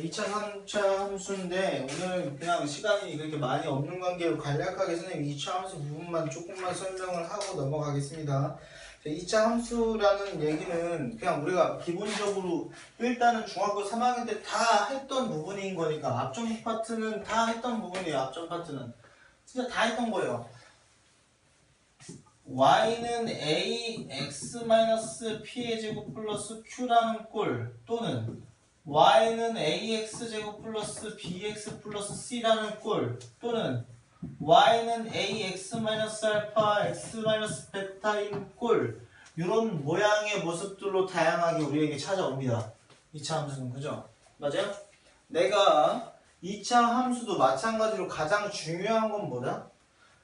2차, 3차 함수인데 오늘 그냥 시간이 그렇게 많이 없는 관계로 간략하게 선생님 2차 함수 부분만 조금만 설명을 하고 넘어가겠습니다. 2차 함수라는 얘기는 그냥 우리가 기본적으로 일단은 중학교 3학년 때 다 했던 부분인 거니까 앞전 파트는 다 했던 부분이에요. 앞전 파트는 진짜 다 했던 거예요. y는 a x-p의 제곱 플러스 q라는 꼴 또는 y는 ax 제곱 플러스 bx 플러스 c라는 꼴 또는 y는 ax 마이너스 알파 x 마이너스 베타인 꼴 이런 모양의 모습들로 다양하게 우리에게 찾아옵니다. 2차 함수는 그죠? 맞아요? 내가 2차 함수도 마찬가지로 가장 중요한 건 뭐다?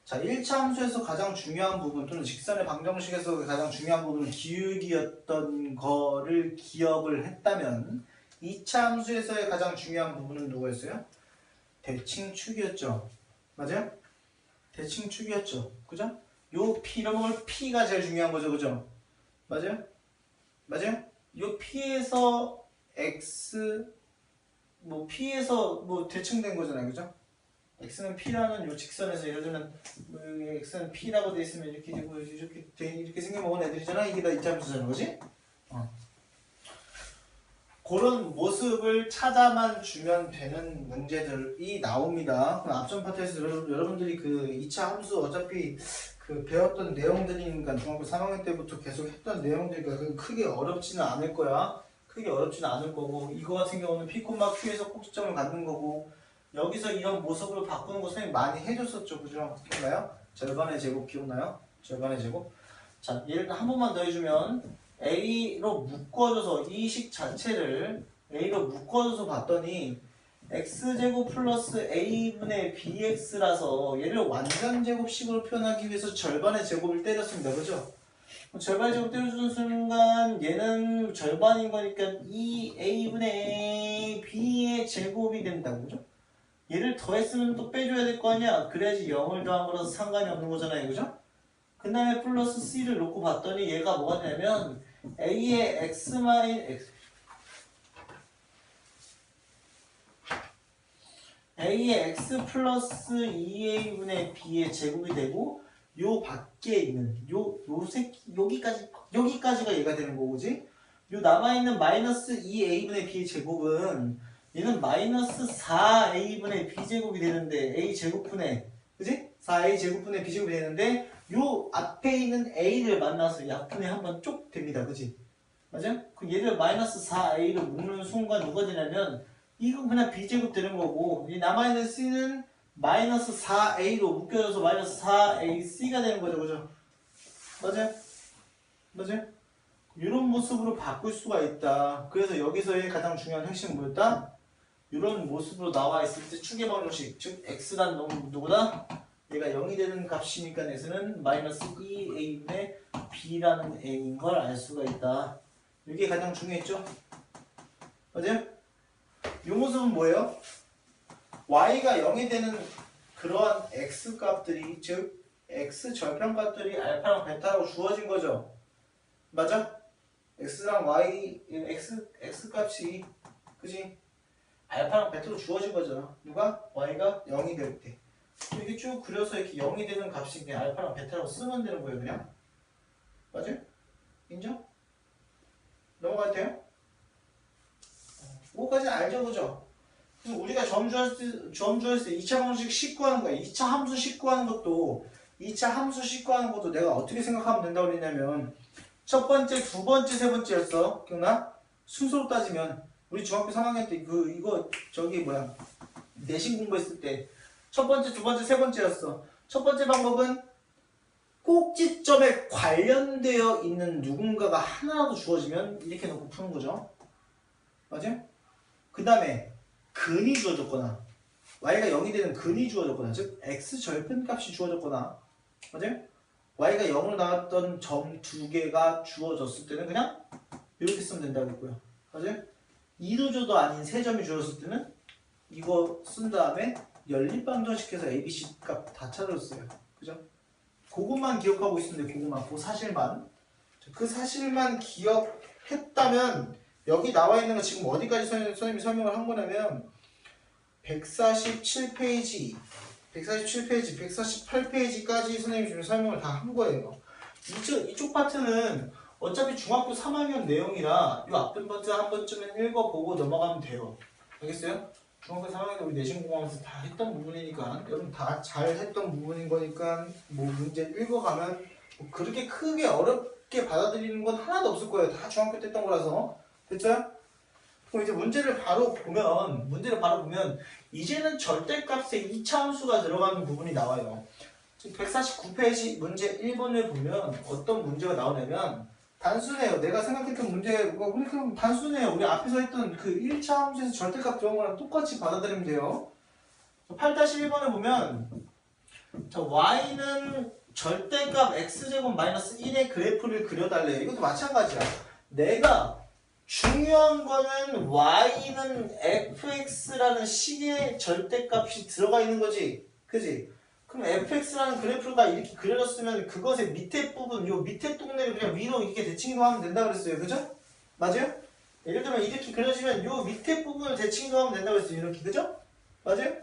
자, 1차 함수에서 가장 중요한 부분 또는 직선의 방정식에서 가장 중요한 부분은 기울기였던 거를 기억을 했다면 2차 함수에서의 가장 중요한 부분은 누구였어요? 대칭축이었죠. 맞아요? 대칭축이었죠. 그죠? 요 P, 이런 걸 P가 제일 중요한 거죠. 그죠? 맞아요? 맞아요? 요 P에서 X, 뭐 P에서 뭐 대칭된 거잖아요. 그죠? X는 P라는 요 직선에서 예를 들면 뭐 X는 P라고 돼 있으면 이렇게 되고 이렇게 돼, 이렇게 생겨먹은 애들이잖아. 이게 다 2차 함수잖아. 그지? 어. 그런 모습을 찾아만 주면 되는 문제들이 나옵니다. 앞전 파트에서 여러분- 여러분들이 그 2차 함수 어차피 그 배웠던 내용들이니까 중학교 3학년 때부터 계속 했던 내용들이니까 그 크게 어렵지는 않을 거야. 크게 어렵지는 않을 거고 이거 같은 경우는 P, Q에서 꼭지점을 갖는 거고 여기서 이런 모습으로 바꾸는 거 선생님 많이 해줬었죠. 그죠? 기억나요? 절반의 제곱 기억나요? 절반의 제곱. 자, 얘를 한 번만 더 해주면 A로 묶어줘서 이 식 자체를 A로 묶어줘서 봤더니 x제곱 플러스 a분의 bx라서 얘를 완전 제곱식으로 표현하기 위해서 절반의 제곱을 때렸습니다. 그죠? 절반의 제곱 때려주는 순간 얘는 절반인 거니까 이 a분의 b의 제곱이 된다고 그죠? 얘를 더했으면 또 빼줘야 될 거 아니야? 그래야지 0을 더한 거라서 상관이 없는 거잖아요. 그죠? 그 다음에 플러스 c를 놓고 봤더니 얘가 뭐가 되냐면 a의 x 마이 x. A의 x 플러스 2a분의 b의 제곱이 되고 요 밖에 있는 요 요 새끼 여기까지 여기까지가 얘가 되는 거고지? 요 남아 있는 마이너스 2a분의 b의 제곱은 얘는 마이너스 4a분의 b 제곱이 되는데 a 제곱분의 그지? 4a 제곱분의 b 제곱이 되는데 요 앞에 있는 a를 만나서 약분의 한번 쪽 됩니다 그지 맞아? 그 얘를 마이너스 4a로 묶는 순간 누가 되냐면 이건 그냥 b제곱 되는 거고 이 남아있는 c는 마이너스 4a로 묶여져서 마이너스 4ac가 되는 거죠 그죠? 맞아요? 맞아요? 이런 모습으로 바꿀 수가 있다 그래서 여기서의 가장 중요한 핵심은 뭐였다? 이런 모습으로 나와 있을 때 추계 방정식 즉 x란 놈 누구다? 얘가 0이 되는 값이니까 에서는 마이너스 2a분의 b라는 a인 걸 알 수가 있다 이게 가장 중요했죠? 맞아요? 이 모습은 뭐예요? y가 0이 되는 그러한 x 값들이 즉 x 절편 값들이 알파랑 베타라고 주어진 거죠. 맞아? x랑 y x x 값이 그지? 알파랑 베타로 주어진 거잖아. 누가 y가 0이 될 때. 이렇게 쭉 그려서 이렇게 0이 되는 값이 그냥 알파랑 베타라고 쓰면 되는 거예요, 그냥. 맞아요? 인정? 넘어가도 돼요? 그거까지는 알죠, 그죠? 그래서 우리가 점주할 때, 점주할 때 2차 방식 식구하는 거야. 2차 함수 식구하는 것도, 2차 함수 식구하는 것도 내가 어떻게 생각하면 된다고 그랬냐면, 첫 번째, 두 번째, 세 번째였어. 기억나? 순서로 따지면, 우리 중학교 3학년 때 그, 이거, 저기 뭐야, 내신 공부했을 때, 첫 번째, 두 번째, 세 번째였어. 첫 번째 방법은, 꼭지점에 관련되어 있는 누군가가 하나라도 주어지면, 이렇게 놓고 푸는 거죠. 맞아요? 그 다음에 근이 주어졌거나 y가 0이 되는 근이 주어졌거나 즉 x 절편 값이 주어졌거나 맞아요? y가 0으로 나왔던 점 두 개가 주어졌을 때는 그냥 이렇게 쓰면 된다고 했고요 맞아요? 2도조도 아닌 세 점이 주어졌을 때는 이거 쓴 다음에 연립방정식해서 abc 값 다 찾아줬어요. 그죠? 그것만 기억하고 있으면 돼 그것만. 그 사실만. 그 사실만 기억했다면 여기 나와 있는 거 지금 어디까지 선- 선생님이 설명을 한 거냐면 147페이지 147페이지 148페이지까지 선생님이 지금 설명을 다 한 거예요. 이쪽, 이쪽 파트는 어차피 중학교 3학년 내용이라 이 앞전 파트 한 번쯤은 읽어보고 넘어가면 돼요. 알겠어요? 중학교 3학년 우리 내신 공부하면서 다 했던 부분이니까 여러분 다 잘 했던 부분인 거니까 뭐 문제 읽어가면 뭐 그렇게 크게 어렵게 받아들이는 건 하나도 없을 거예요 다 중학교 때 했던 거라서 됐죠? 그럼 이제 문제를 바로 보면 문제를 바로 보면 이제는 절대값에 이차함수가 들어가는 부분이 나와요. 지금 149페이지 문제 1번을 보면 어떤 문제가 나오냐면 단순해요. 내가 생각했던 문제가 우리 그럼 단순해요. 우리 앞에서 했던 그 1차 함수에서 절대값 들어온 거랑 똑같이 받아들이면 돼요. 8-1번을 보면 자, y는 절대값 x제곱 마이너스 1의 그래프를 그려달래요. 이것도 마찬가지야. 내가 중요한 거는 y는 fx라는 식의 절대값이 들어가 있는 거지. 그지? 그럼 fx라는 그래프가 이렇게 그려졌으면 그것의 밑에 부분, 요 밑에 동네를 그냥 위로 이렇게 대칭 이동하면 된다 그랬어요. 그죠? 맞아요? 예를 들면 이렇게 그려지면 요 밑에 부분을 대칭 이동하면 된다 그랬어요. 이렇게. 그죠? 맞아요?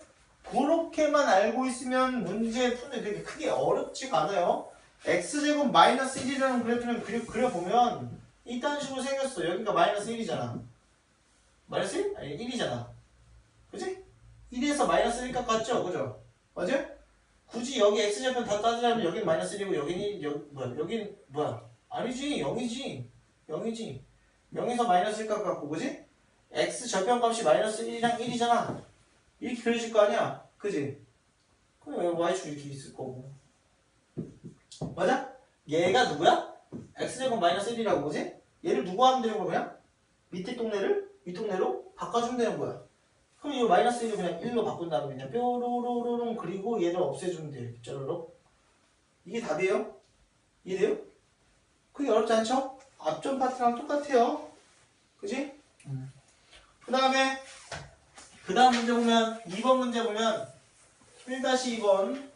그렇게만 알고 있으면 문제 푸는 데 그렇게 크게 어렵지가 않아요. x제곱 마이너스 1이라는 그래프를 그려, 그려보면 이딴 식으로 생겼어. 여기가 마이너스 1이잖아. 마이너스 1? 아니 1이잖아. 그지? 1에서 마이너스 1 깎았죠? 그죠? 맞아요? 굳이 여기 x제곱 다 따지자면 여긴 마이너스 1이고 여긴 1, 여기, 뭐야, 여긴 뭐야? 아니지, 0이지. 0이지. 0에서 마이너스 1 깎았고, 그지? x 절편값이 마이너스 1이랑 1이잖아. 이렇게 그려질 거 아니야? 그지? 그럼 여기 y축 이렇게 있을 거고. 맞아? 얘가 누구야? x제곱 마이너스 1이라고 그지? 얘를 누구 하면 되는 거야? 밑에 동네를 윗 동네로 바꿔주면 되는 거야 그럼 이 마이너스 1을 그냥 1로 바꾼 다음에 그냥 뾰로로로롱 그리고 얘를 없애주면 돼요 쪼로록 이게 답이에요? 이해돼요? 그게 어렵지 않죠? 앞전 파트랑 똑같아요 그지? 그 다음에 그 다음 문제 보면 2번 문제 보면 1-2번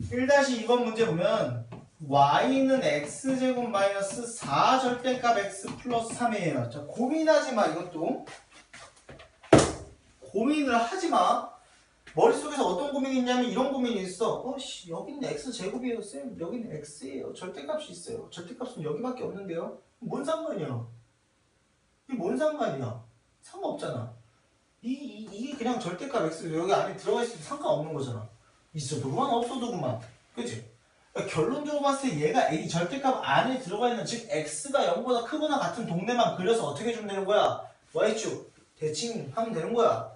1-2번 문제 보면 y는 x제곱 마이너스 4 절대값 x 플러스 3이에요. 자, 고민하지 마, 이것도. 고민을 하지 마. 머릿속에서 어떤 고민이 있냐면 이런 고민이 있어. 어, 씨, 여기는 x제곱이에요, 쌤. 여기는 x예요. 절대값이 있어요. 절대값은 여기밖에 없는데요. 뭔 상관이야? 이게 뭔 상관이야? 상관없잖아. 이, 이, 이게 그냥 절대값 x 여기 안에 들어가 있으면 상관없는 거잖아. 있어도 그만 없어도 그만 그치? 그러니까 결론적으로 봤을 때 얘가 이 절대값 안에 들어가 있는 즉 x가 0보다 크거나 같은 동네만 그려서 어떻게 해주면 되는 거야? y축 대칭하면 되는 거야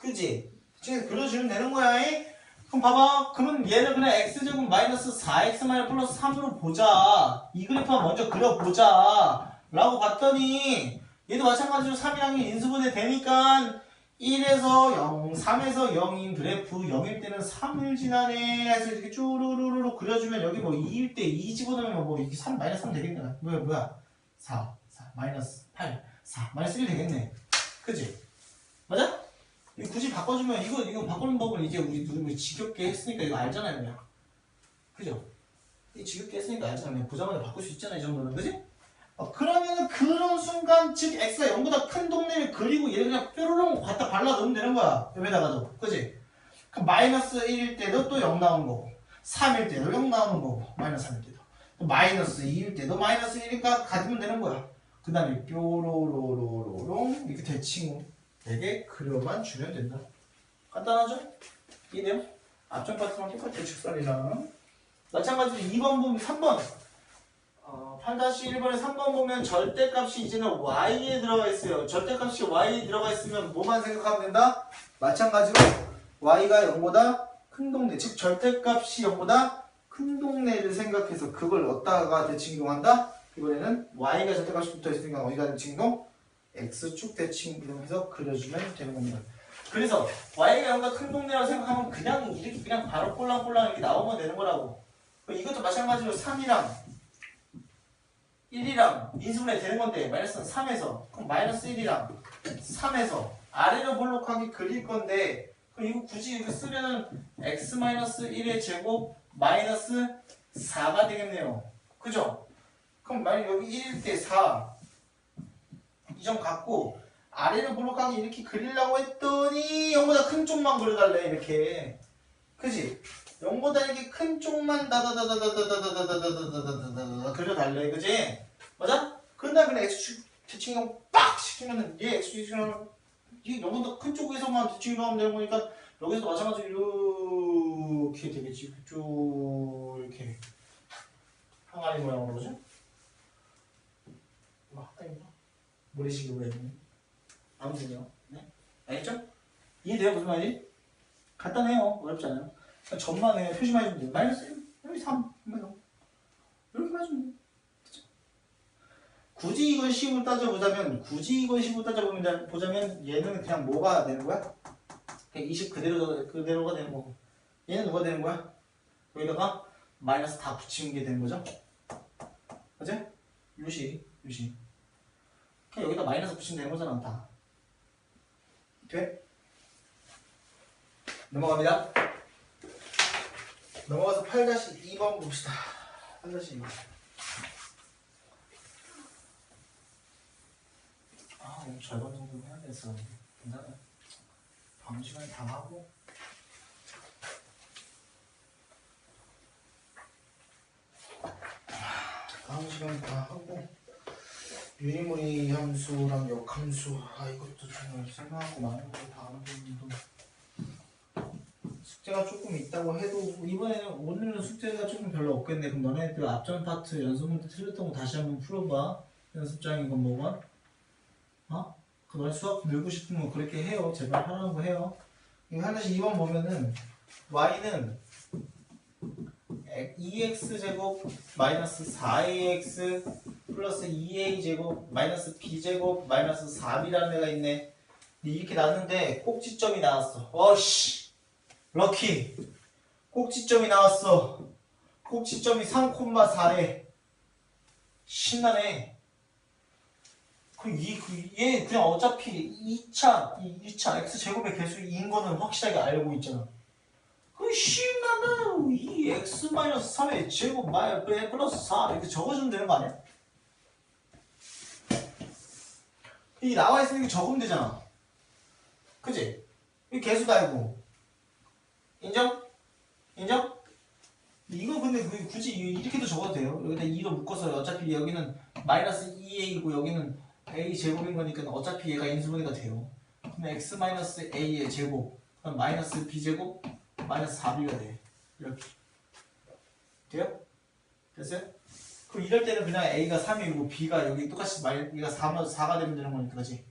그지? 대칭해서 그려주면 되는 거야 이? 그럼 봐봐 그러면 얘를 그냥 x제곱 마이너스 4x 마이너스 플러스 3으로 보자 이 그래프만 먼저 그려보자 라고 봤더니 얘도 마찬가지로 3이랑 1 인수분해 되니까 1에서 0, 3에서 0인 그래프 0일 때는 3을 지나네 해서 이렇게 쭈루루루루 그려주면 여기 뭐 2일 때 2 집어넣으면 뭐 이게 3 마이너스 3 되겠네 뭐야 뭐야 4, 4 마이너스 8, 4 마이너스 1 되겠네 그지? 맞아? 이거 굳이 바꿔주면 이거 이거 바꾸는 법을 이제 우리 누구 지겹게 했으니까 이거 알잖아요 그냥 그죠? 이 지겹게 했으니까 알잖아요 보자마자 바꿀 수 있잖아 이 정도는 그지? 어, 그러면은 그런 순간 즉 x가 0보다 큰 동네를 그리고 얘를 그냥 뾰로롱 갖다 발라 넣으면 되는 거야 옆에다가도 그지? 그럼 마이너스 1일 때도 또 0 나오는 거고 3일 때도 0 나오는 거고 마이너스 3일 때도 또 마이너스 2일 때도 마이너스 1이니까 가지면 되는 거야 그 다음에 뾰로로로로롱 이렇게 대칭 되게 그려만 주면 된다 간단하죠? 이해돼요? 앞전 파트랑 똑같아요 직선이랑 마찬가지로 2번 보면 3번 어, 8-1번에 3번 보면 절대값이 이제는 y에 들어가 있어요. 절대값이 y에 들어가 있으면 뭐만 생각하면 된다? 마찬가지로 y가 0보다 큰 동네, 즉 절대값이 0보다 큰 동네를 생각해서 그걸 얻다가 대칭 이동한다? 이번에는 y가 절대값이 붙어 있으니까 y가 대칭 이동, x축 대칭 이동해서 그려주면 되는 겁니다. 그래서 y가 0보다 큰 동네라고 생각하면 그냥 이렇게 그냥 바로 꼴랑꼴랑 이렇게 나오면 되는 거라고. 이것도 마찬가지로 3이랑 1이랑 인수분해 되는 건데 마이너스는 3에서 그럼 마이너스 1이랑 3에서 아래로 볼록하게 그릴 건데 그럼 이거 굳이 이거 쓰면은 x 마이너스 1의 제곱 마이너스 4가 되겠네요 그죠? 그럼 만약 여기 1일 때 4. 이 점 갖고 아래를 볼록하게 이렇게 그리려고 했더니 0보다 큰 쪽만 그려달래 이렇게. 그지? 0보다 이렇게 큰 쪽만 다다다다다다다다다다다다다다다 그려달래 그지? 맞아? 그런 다음에 그냥 X축 대칭형 빡 시키면은 얘 X축이랑 이 0보다 큰 쪽에서만 대칭으로 하면 되는 거니까 여기서 마찬가지로 이렇게 되겠지 쭉 이렇게 항아리 모양으로? 뭐 하나인가? 모래시계로 했네 아무튼요 네? 알겠죠? 이해돼요 무슨 말인지? 간단해요 어렵지 않아요 점만 해 표시만 해주면 돼요 마이너스 1 여기 3 이렇게 해주면 돼요 그쵸? 굳이 이걸 식으로 따져보자면 굳이 이걸 식으로 따져보자면 보자면 얘는 그냥 뭐가 되는 거야? 그냥 20 그대로, 그대로가 되는 거고 얘는 뭐가 되는 거야? 여기다가 마이너스 다 붙이는 게 되는 거죠? 그지? 요시 요시 그냥 여기다 마이너스 붙이면 되는 거잖아 다 돼? 넘어갑니다 넘어가서 8-2번 봅시다 8-2번 아 오늘 절반 정도 해야 돼서 괜찮아요 방시간에 다 하고. 다음 시간에 다 하고. 유리무리 함수랑 역함수 아 이것도 좀 생각하고 많은 거 다음 부분도. 숙제가 조금 있다고 해도 이번에는 오늘은 숙제가 조금 별로 없겠네. 그럼 너네들 앞전 파트 연습 문제 틀렸던 거 다시 한번 풀어봐. 연습장인 건 뭐가? 어? 그 너네 수학 늘고 싶으면 그렇게 해요 제발 하라는 거 해요 이거 하나씩 2번 보면은 y는 2x 제곱 마이너스 4ax 플러스 2a 제곱 마이너스 b 제곱 마이너스 4b라는 애가 있네. 이렇게 나왔는데 꼭지점이 나왔어. 어씨 럭키 꼭지점이 나왔어. 꼭지점이 3,4래. 신나네. 그이얘 그, 그냥 어차피 2차 이 2차 x 제곱의 개수 2인 거는 확실하게 알고 있잖아. 그 신나다 이 x 마이너스 3의 제곱 마이 플러스 4 이렇게 적어주면 되는 거 아니야? 이 나와 있으니까 적으면 되잖아. 그지? 이 개수도 알고. 인정? 인정? 이거 근데 그 굳이 이렇게도 적어도 돼요. 여기다 2로 묶어서 어차피 여기는 마이너스 2a이고 여기는 a 제곱인 거니까 어차피 얘가 인수분해가 돼요. 그러면 x 마이너스 a의 제곱 그럼 마이너스 b 제곱 마이너스 4b가 돼. 이렇게. 돼요? 됐어요? 그럼 이럴 때는 그냥 a가 3이고 b가 여기 똑같이 얘가 4가 4가 되면 되는 거니까 그지?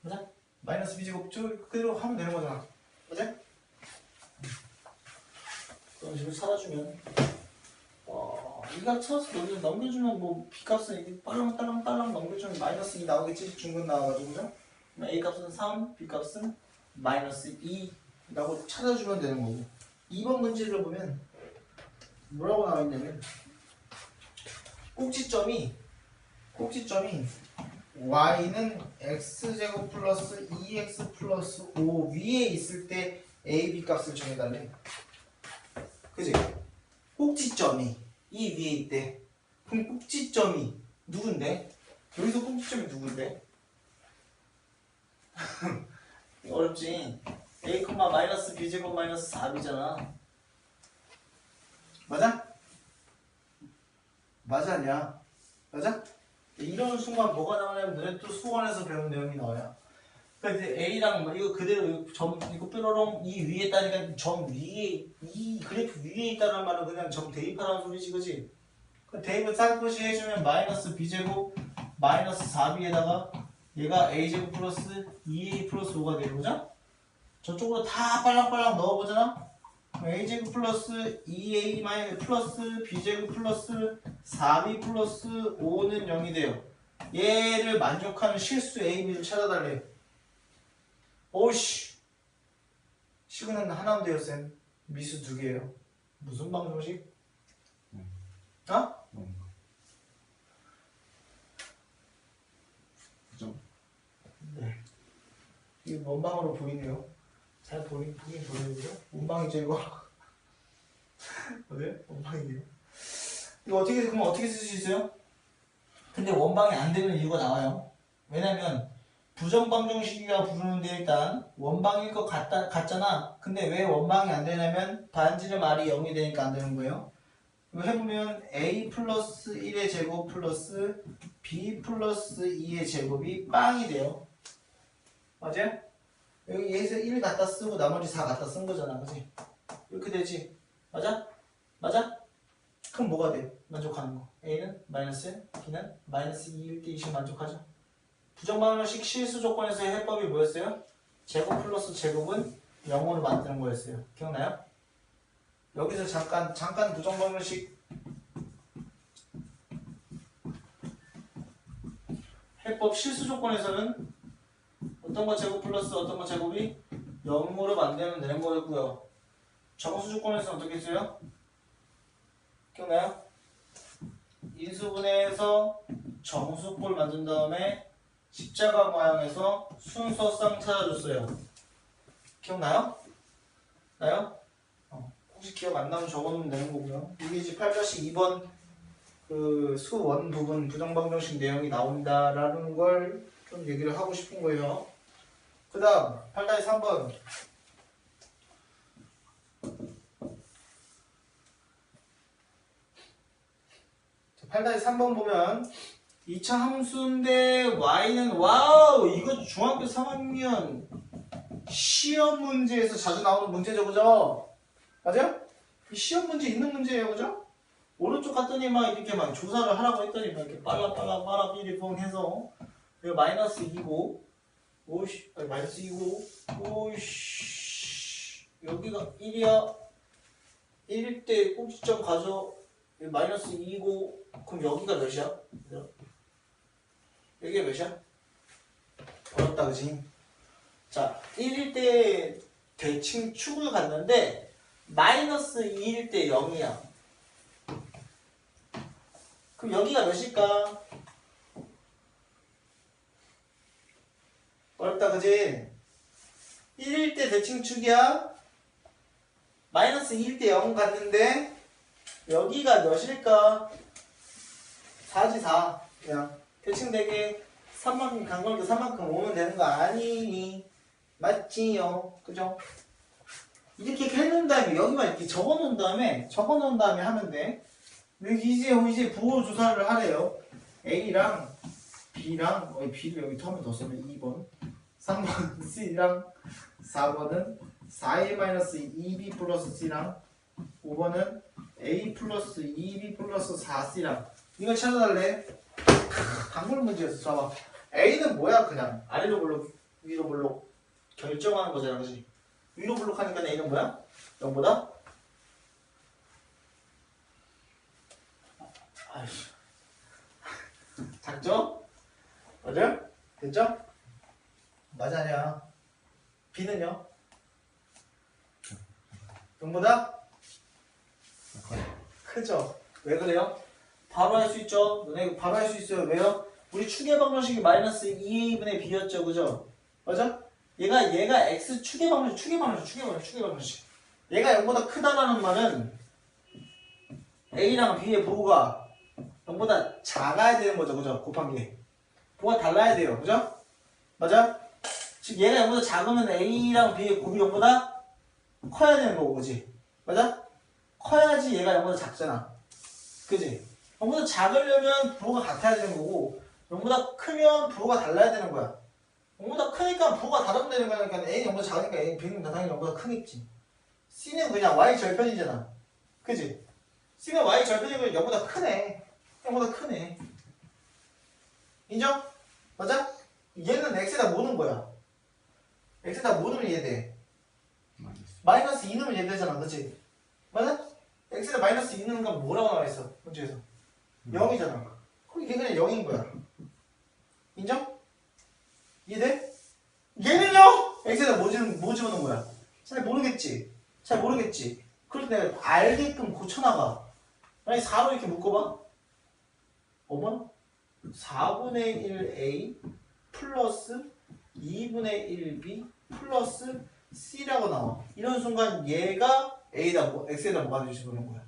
맞아? 마이너스 b 제곱 저 그대로 하면 되는 거잖아. 맞아? 그런 식으로 찾아주면 어, 이가 쳐서 여기 넘겨주면 뭐 b 값은 이게 빨랑빨랑 빨랑 넘겨주면 마이너스 2 나오겠지? 중근 나와가지고 그죠? 그럼 a 값은 3, b 값은 마이너스 2 라고 찾아주면 되는 거고 2번 문제를 보면 뭐라고 나와 있냐면 꼭지점이 꼭지점이 y는 x제곱 플러스 2x 플러스 5 위에 있을 때 a, b 값을 정해달래 그지? 꼭지점이 이 위에 있대 그럼 꼭지점이 누군데? 여기서 꼭지점이 누군데? 어렵지? a, 마이너스 b 제곱 마이너스 4b잖아. 맞아? 맞아 아니야? 맞아? 이런 순간 뭐가 나오냐면 너네 또 수원에서 배운 내용이 나와요. 그러니까 이제 a랑 뭐 이거 그대로 점 이거 뾰로롱 이 위에 있다니까 점 위에 이 그래프 위에 있다는 말은 그냥 점 대입하라는 소리지 그지? 그 대입을 살포시 해주면 마이너스 b 제곱 마이너스 4b에다가 얘가 a 제곱 플러스 2a 플러스 5가 되는 거죠? 저쪽으로 다 빨랑빨랑 넣어보잖아? a제곱 플러스 2a 마이너스 플러스 b제곱 플러스 4b 플러스 5는 0이 돼요. 얘를 만족하는 실수 a, b를 찾아달래. 오씨. 시그널 하나면 돼요, 쌤. 미수 두 개예요. 무슨 방정식? 어? 그죠? 네. 이게 원방으로 보이네요. 잘 보이, 보긴 보이는데요? 원방이죠, 이거? 어디? 원방이네요. 이거 어떻게, 그럼 어떻게 쓸 수 있어요? 근데 원방이 안 되는 이유가 나와요. 왜냐면 부정방정식이가 부르는데 일단 원방일 것 같다, 같잖아. 근데 왜 원방이 안 되냐면 반지름 r이 0이 되니까 안 되는 거예요. 해보면 a 플러스 1의 제곱 플러스 b 플러스 2의 제곱이 빵이 돼요. 맞아요? 여기 여기서 1 갖다 쓰고 나머지 4 갖다 쓴 거잖아. 그지? 이렇게 되지? 맞아? 맞아? 그럼 뭐가 돼? 만족하는 거. A는 마이너스, B는 마이너스 2일 때 20 만족하죠. 부정방정식 실수 조건에서의 해법이 뭐였어요? 제곱 플러스 제곱은 0으로 만드는 거였어요. 기억나요? 여기서 잠깐 잠깐 부정방정식 해법 실수 조건에서는 어떤 거 제곱 플러스 어떤 거 제곱이 0으로 만들면 되는 거였고요. 정수 조건에서는 어떻게 써요? 기억나요? 인수분해해서 정수꼴 만든 다음에 십자가 모양에서 순서상 찾아줬어요. 기억나요? 나요? 어, 혹시 기억 안 나면 적어놓으면 되는 거고요. 이게 이제 8-2번 그 수원 부분 부정방정식 내용이 나온다라는 걸 좀 얘기를 하고 싶은 거예요. 그 다음 8-3번 8-3번 보면 2차 함수인데 y는 와우 이거 중학교 3학년 시험 문제에서 자주 나오는 문제죠 그죠? 맞아요? 이 시험 문제 있는 문제예요 그죠? 오른쪽 갔더니 막 이렇게 막 조사를 하라고 했더니 막 이렇게 빨라 빨라 빨라 삐리뽕 해서 이거 마이너스 2고 오씨 아니 마이너스 2고 오씨 여기가 1이야 1일 때 꼭지점 가져 여기 마이너스 2고 그럼 여기가 몇이야? 여기가 몇이야? 어렵다 그지? 자 1일 때 대칭 축을 갔는데 마이너스 2일 때 0이야 그럼 여기가 몇일까? 어렵다 그지? 1일 때 대칭축이야 마이너스 2일 때 0 갔는데 여기가 몇일까? 4지 4 그냥 대칭 되게 3만큼 간걸도 3만큼 오면 되는 거 아니니? 맞지요. 그죠? 이렇게 해놓은 다음에 여기만 이렇게 적어놓은 다음에 적어놓은 다음에 하면 돼. 여기 이제 이제 부호 조사를 하래요. A랑 B랑 어, B를 여기 더 쓰면 2번 3번 C랑 4번은 4A-2B 플러스 C랑 5번은 A 플러스 2B 플러스 4C랑. 이거 찾아달래 단골 문제였어 봐봐 A는 뭐야 그냥 아래로 블록 위로 블록 결정하는 거잖아 그지 위로 블록 하니까 A는 뭐야? 0보다? 아이씨 작죠? 맞아요? 됐죠? 맞아냐 B는요? 0보다? 크죠? 왜 그래요? 바로 할 수 있죠? 너네 바로 할 수 있어요. 왜요? 우리 추계 방정식이 마이너스 2a분의 b였죠. 그죠? 맞아? 얘가 얘가 x 추계 방정식, 추계 방정식, 추계 방정식, 추계 방정식. 얘가 0보다 크다라는 말은 a랑 b의 부호가 0보다 작아야 되는 거죠. 그죠? 곱한 게. 부호가 달라야 돼요. 그죠? 맞아? 즉 얘가 0보다 작으면 a랑 b의 곱이 0보다 커야 되는 거고. 그지? 맞아? 커야지 얘가 0보다 작잖아. 그지? 0보다 작으려면 부호가 같아야 되는 거고 0보다 크면 부호가 달라야 되는 거야. 0보다 크니까 부호가 다르면 되는 거니까 A는 0보다 작으니까 A, B는 당연히 0보다 크겠지. C는 그냥 Y 절편이잖아. 그지? C는 Y 절편이면 0보다 크네. 0보다 크네. 인정? 맞아? 얘는 X에다 모는 거야. X에다 모으면 얘 돼. 마이너스 2 넣으면 얘 되잖아. 그치? 맞아? X에다 마이너스 2 넣는 건 뭐라고 나와있어? 문제에서 0이잖아. 그럼 이게 그냥 0인 거야. 인정? 이해돼? 얘는요? x에다 뭐, 집, 뭐 집어넣은 거야? 잘 모르겠지? 잘 모르겠지? 때 내가 알게끔 고쳐나가. 만약에 4로 이렇게 묶어봐. 5번? 4분의 1a 플러스 2분의 1b 플러스 c라고 나와. 이런 순간 얘가 a에다, 뭐, x에다 뭐가 보는 거야?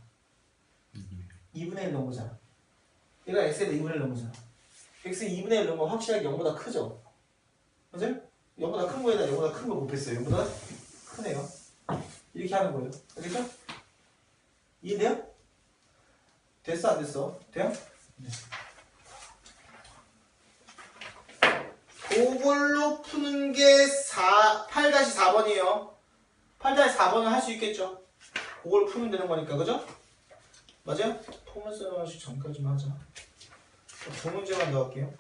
2분의 1 넣은 거잖아. 얘가 x에다 2분의 1 넣은 거잖아. x 2분의 1 넣으면 확실하게 0보다 크죠? 맞아요? 0보다 큰 거에다 0보다 큰 거 곱했어요. 0보다 크네요. 이렇게 하는 거예요. 알겠죠? 이해돼요? 됐어 안 됐어? 돼요? 네. 그걸로 푸는 게 4, 8-4번이에요. 8-4번은 할 수 있겠죠? 그걸 풀면 되는 거니까, 그죠? 맞아요? 포먼스 하나씩 전까지만 하자. 두 문제만 더 할게요.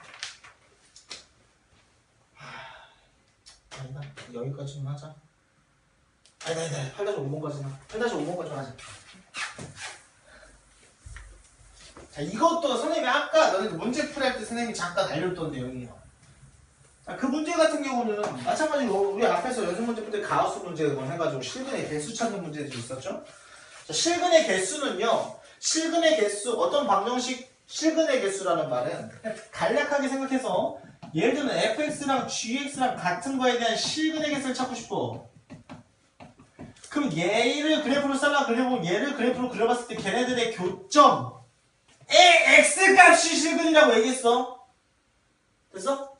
하, 아니다. 여기까지만 하자. 아니다, 아니다. 8-5번까지만. 8-5번까지만 하자. 자, 이것도 선생님이 아까 너네 문제 풀이할 때 선생님이 잠깐 알려줬던 내용이에요. 자, 그 문제 같은 경우는 마찬가지로 우리 앞에서 연습 문제 풀때 가우스 문제 그걸 해가지고 실근의 개수 찾는 문제들이 있었죠. 자, 실근의 개수는요. 실근의 개수 어떤 방정식 실근의 개수라는 말은 간략하게 생각해서 예를 들면 fx랑 gx랑 같은 거에 대한 실근의 개수를 찾고 싶어. 그럼 얘를 그래프로 잘라 그려보면 얘를 그래프로 그려봤을 때 걔네들의 교점 에 x 값이 실근이라고 얘기했어. 됐어?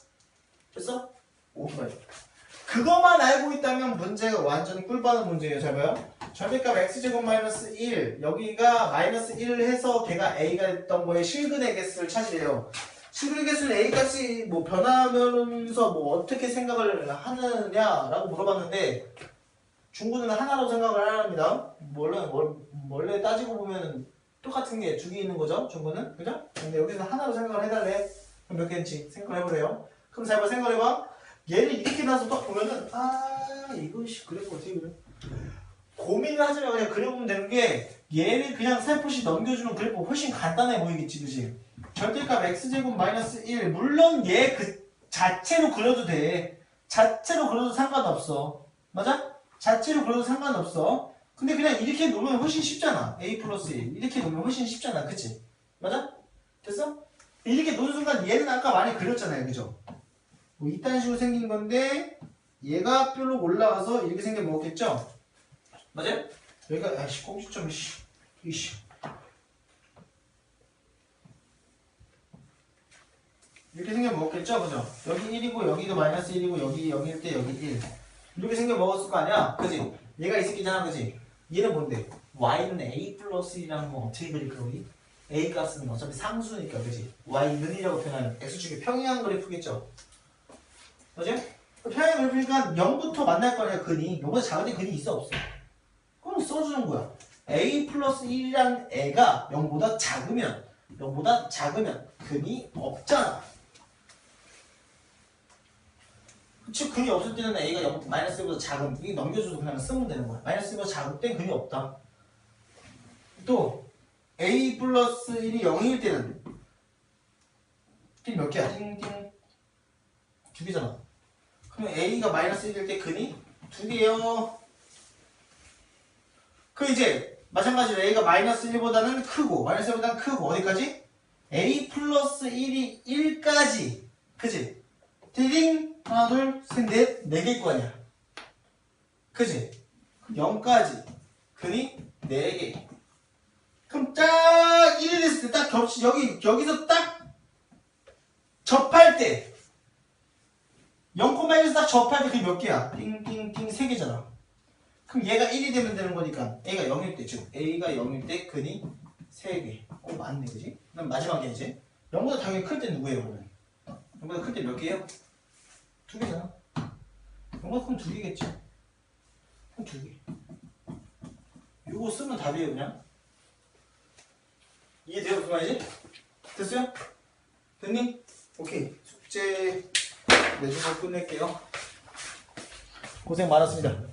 됐어? 오케이. 그것만 알고 있다면 문제가 완전 꿀빠는 문제예요. 잘 봐요. 절대값 x제곱 마이너스 1 여기가 마이너스 1을 해서 걔가 a가 됐던 거에 실근의 개수를 찾으래요. 실근의 개수는 a 값이 뭐 변하면서 뭐 어떻게 생각을 하느냐라고 물어봤는데 중구는 하나로 생각을 안 합니다. 원래 월- 원래 따지고 보면 똑같은 게 두개 있는 거죠. 중구는 그죠? 근데 여기서 하나로 생각을 해달래. 그럼 몇 개인지 생각을 해보래요. 그럼 잘 봐, 생각해봐. 얘를 이렇게 놔서 딱 보면은 아 이것이 그래프 어떻게 그래? 고민을 말고 그냥 그려보면 되는 게 얘를 그냥 살포시 넘겨주면 그래프 훨씬 간단해 보이겠지, 그지? 절대값 x제곱 마이너스 1 물론 얘 그 자체로 그려도 돼. 자체로 그려도 상관없어. 맞아? 자체로 그려도 상관없어. 근데 그냥 이렇게 놓으면 훨씬 쉽잖아. a 플러스 1 이렇게 놓으면 훨씬 쉽잖아, 그치? 맞아? 됐어? 이렇게 놓은 순간 얘는 아까 많이 그렸잖아요, 그죠? 뭐 이딴 식으로 생긴 건데 얘가 뾰로 올라가서 이렇게 생겨 먹었겠죠? 맞아요? 여기가 아씨 꼭지점 씨 이씨 이렇게 생겨 먹었겠죠? 그죠? 여기 1이고 여기도 마이너스 1이고 여기 0일 때 여기 1 이렇게 생겨 먹었을 거 아니야? 그지? 얘가 이 새끼잖아 그지? 얘는 뭔데? y는 a 플러스 1이라는 거 어떻게 그릴까 우리? a 값은 어차피 상수니까 그지? y는 1이라고 표현하는 x축의 평행한 그래프겠죠? 맞아요? 평행한 그래프니까 0부터 만날 거 아니야 근이 0보다 작은 데 근이 있어 없어? 그럼 써주는 거야. A 플러스 1이라는 애가 0보다 작으면 0보다 작으면 근이 없잖아. 즉 근이 없을 때는 a가 0, 마이너스 1보다 작은 이게 넘겨줘도 그냥 쓰면 되는 거야. 마이너스 1보다 작을 땐 근이 없다. 또 a 플러스 1이 0일 때는 몇 개야? 띵띵. 두 개잖아. 그럼 a가 마이너스 1일 때 근이 두 개요 그 이제 마찬가지로 a가 마이너스 1보다는 크고 마이너스 1보다는 크고 어디까지? a 플러스 1이 1까지 그지? 띠링 하나 둘셋넷네 개일 거 아니야 그지? 0까지 근이 4개 그럼 딱 1이 됐을 때 딱 겹치 여기 여기서 딱 접할 때 0,1에서 딱 접할 때 그게 몇 개야? 띵띵띵 3개잖아 그럼 얘가 1이 되면 되는 거니까 a가 0일 때 즉 a가 0일 때 근이 3개 어 맞네 그지? 그럼 마지막에 이제 0보다 당연히 클 때 누구예요 그러면? 0보다 클 때 몇 개예요? 두 개잖아 0보다 크면 두 개겠지 그럼 두개 이거 쓰면 답이에요 그냥 이해돼요 무슨 말이지? 됐어요? 됐니? 오케이 숙제 내주고 끝낼게요 고생 많았습니다